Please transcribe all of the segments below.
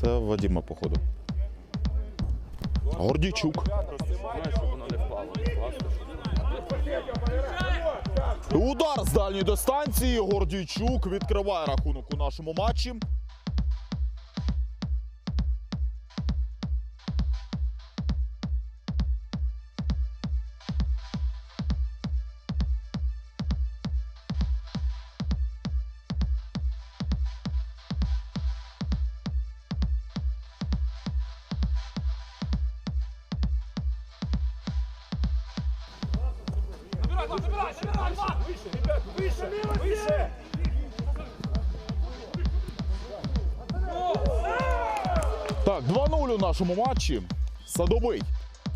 Це Вадима, походу. Гордійчук. Удар з дальньої дистанції. Гордійчук відкриває рахунок у нашому матчі. Так, 2-0 у нашому матчі. Садовий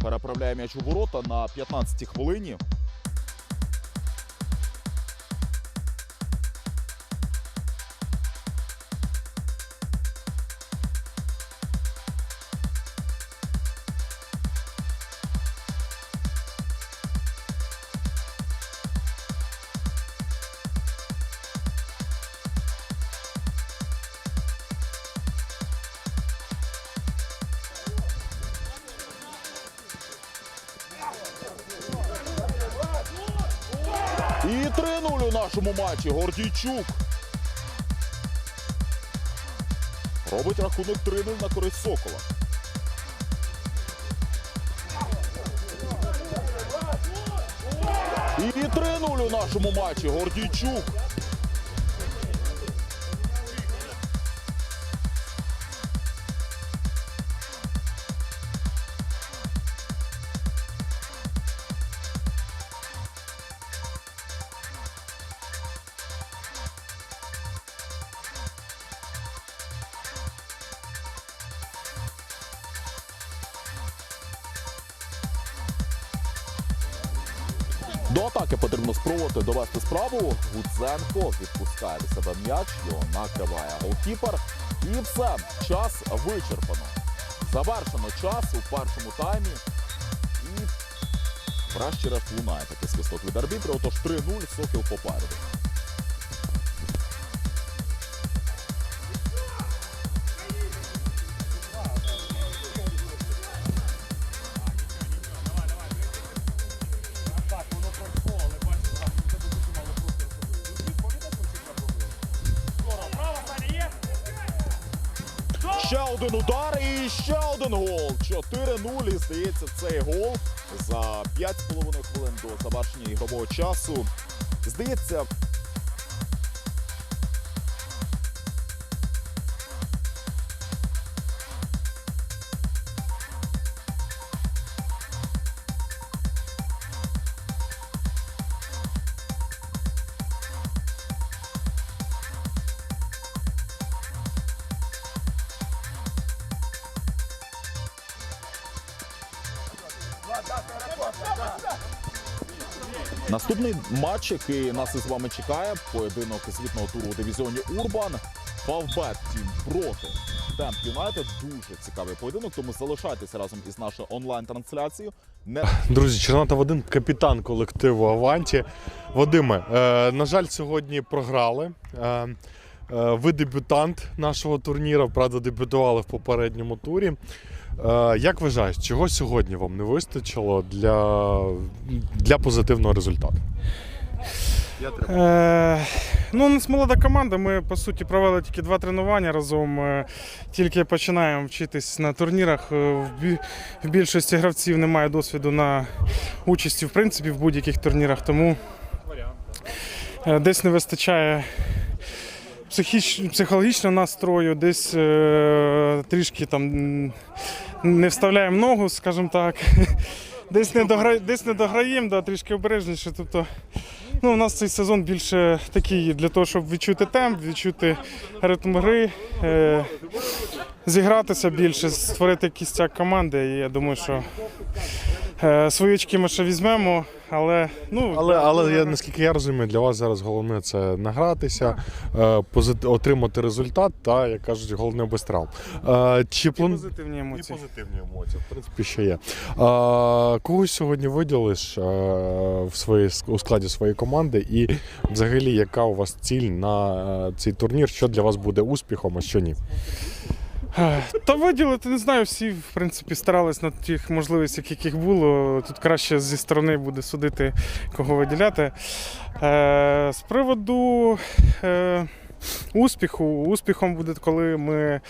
переправляє м'яч у ворота на 15-й хвилині. І 3-0 у нашому матчі. Гордійчук. Робить рахунок 3-0 на користь Сокола. І 3-0 у нашому матчі. Гордійчук. До атаки потрібно спробувати довести справу. Гудзенко відпускає до себе м'яч, його накриває голкіпер. І все, час вичерпано. Завершено час у першому таймі. І врешті-решт лунає такий свисток від арбітра. Отож 3-0, Сокіл попереду. Ще один удар і ще один гол. 4-0. І здається, цей гол за 5,5 хвилин до завершення ігрового часу. Здається, Наступний матч, який нас із вами чекає, поєдинок звітного туру у дивізіоні Урбан. Фавбет тім проти Темп Юнайтед. Дуже цікавий поєдинок, тому залишайтеся разом із нашою онлайн-трансляцією. Не Друзі, Чорнота Вадим, капітан колективу Аванті. Вадиме, е, на жаль, сьогодні програли. Е, ви дебютант нашого турніру, правда, дебютували в попередньому турі. Е, як вважаєш, чого сьогодні вам не вистачило для, для позитивного результату? Е, ну, у нас молода команда. Ми по суті провели тільки два тренування разом. Е, Тільки починаємо вчитись на турнірах. Е, В, більшості гравців немає досвіду на участі в принципі в будь-яких турнірах. Тому е, десь не вистачає психіч... психологічного настрою, десь е, трішки там не вставляємо ногу, скажімо так. Десь не, догра... десь не дограємо, да, трішки обережніше. Тобто, ну, у нас цей сезон більше такий для того, щоб відчути темп, відчути ритм гри, е... зігратися більше, створити кістяк команди. І я думаю, що. Свої очки ми ще візьмемо, але ну, Але, але я, наскільки я розумію, для вас зараз головне це награтися, е, позит- отримати результат та, як кажуть, головне без травм. Е, чи план... позитивні І позитивні емоції, в принципі, ще є. Е, когось сьогодні виділиш е, в своїй, у складі своєї команди, і взагалі, яка у вас ціль на е, цей турнір? Що для вас буде успіхом, а що ні? Та виділити, не знаю, всі в принципі старались на тих можливостях, яких було. Тут краще зі сторони буде судити, кого виділяти. Е, з приводу е, успіху, успіхом буде, коли ми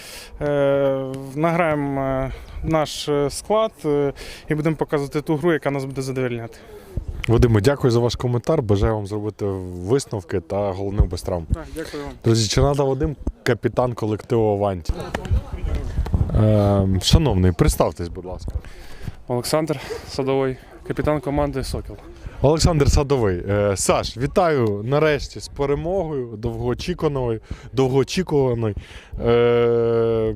е, награємо наш склад і будемо показувати ту гру, яка нас буде задовольняти. Вадиме, дякую за ваш коментар. Бажаю вам зробити висновки та головне без травм. Так, дякую вам. Друзі, Чернада Вадим, капітан колективу Аванті. Е, шановний, представтесь, будь ласка. Олександр Садовий, капітан команди Сокіл. Олександр Садовий. Е, Саш, вітаю нарешті з перемогою довгоочікуваної. довгоочікуваної. Е,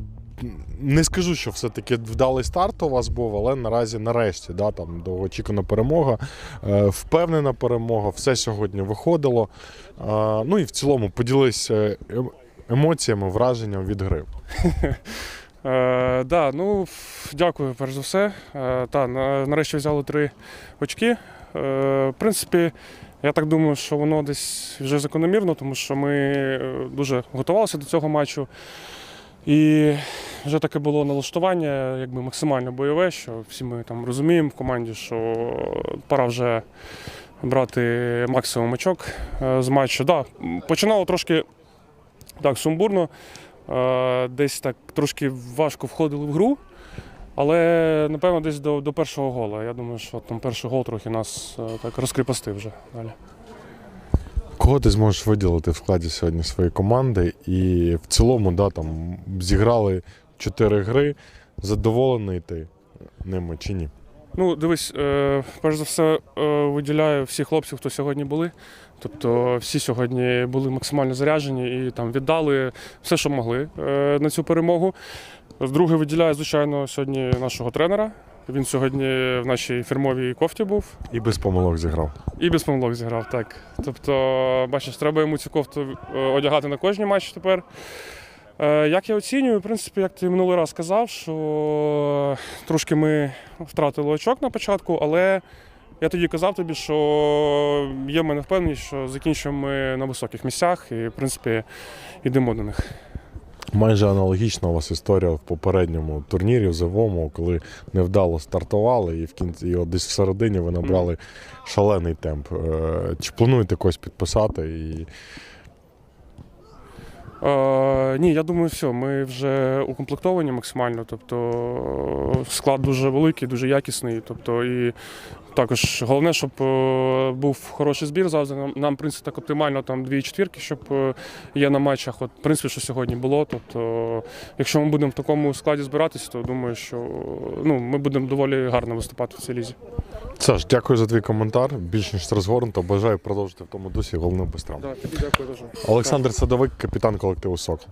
не скажу, що все-таки вдалий старт у вас був, але наразі нарешті да, там, довгоочікувана перемога, е, впевнена перемога, все сьогодні виходило. Е, ну і в цілому поділись ем- емоціями, враженням від гри. Е, да, ну, дякую, перш за все. Е, та, на, нарешті взяли три очки. Е, в принципі, я так думаю, що воно десь вже закономірно, тому що ми е, дуже готувалися до цього матчу. І вже таке було налаштування, якби максимально бойове, що всі ми там розуміємо в команді, що пора вже брати максимум очок е, з матчу. Да, починало трошки так сумбурно. Е, Десь так трошки важко входили в гру, але напевно десь до, до першого гола. Я думаю, що там перший гол трохи нас е, так розкріпостив вже далі. Кого ти зможеш виділити в складі сьогодні своєї команди? І в цілому, да, там зіграли чотири гри. Задоволений ти ними чи ні? Ну, дивись, е, перш за все, е, виділяю всіх хлопців, хто сьогодні були. Тобто всі сьогодні були максимально заряджені і там віддали все, що могли е, на цю перемогу. Друге, виділяю, звичайно, сьогодні нашого тренера. Він сьогодні в нашій фірмовій кофті був. І без помилок зіграв. І без помилок зіграв, так. Тобто, бачиш, треба йому цю кофту одягати на кожній матчі тепер. Е, Як я оцінюю, в принципі, як ти минулий раз сказав, що трошки ми втратили очок на початку, але я тоді казав тобі, що є в мене впевненість, що закінчимо ми на високих місцях і, в принципі, йдемо до них. Майже аналогічна у вас історія в попередньому турнірі в Зивому, коли невдало стартували, і в кінці і от десь в середині ви набрали шалений темп. Е, Чи плануєте когось підписати? І Е, ні, я думаю, все. Ми вже укомплектовані максимально. Тобто склад дуже великий, дуже якісний. Тобто, і також головне, щоб е, був хороший збір завжди. Нам, нам в принципі, так оптимально там дві четвірки, щоб е, на матчах. От, в принципі, що сьогодні було. Тобто, якщо ми будемо в такому складі збиратися, то думаю, що ну, ми будемо доволі гарно виступати в цій лізі. Саш, дякую за твій коментар. Більш ніж розгорнуто. Бажаю продовжити в тому дусі головне без травм. Да, тобі дякую дуже. Олександр Садовик, капітан колективу Сокол.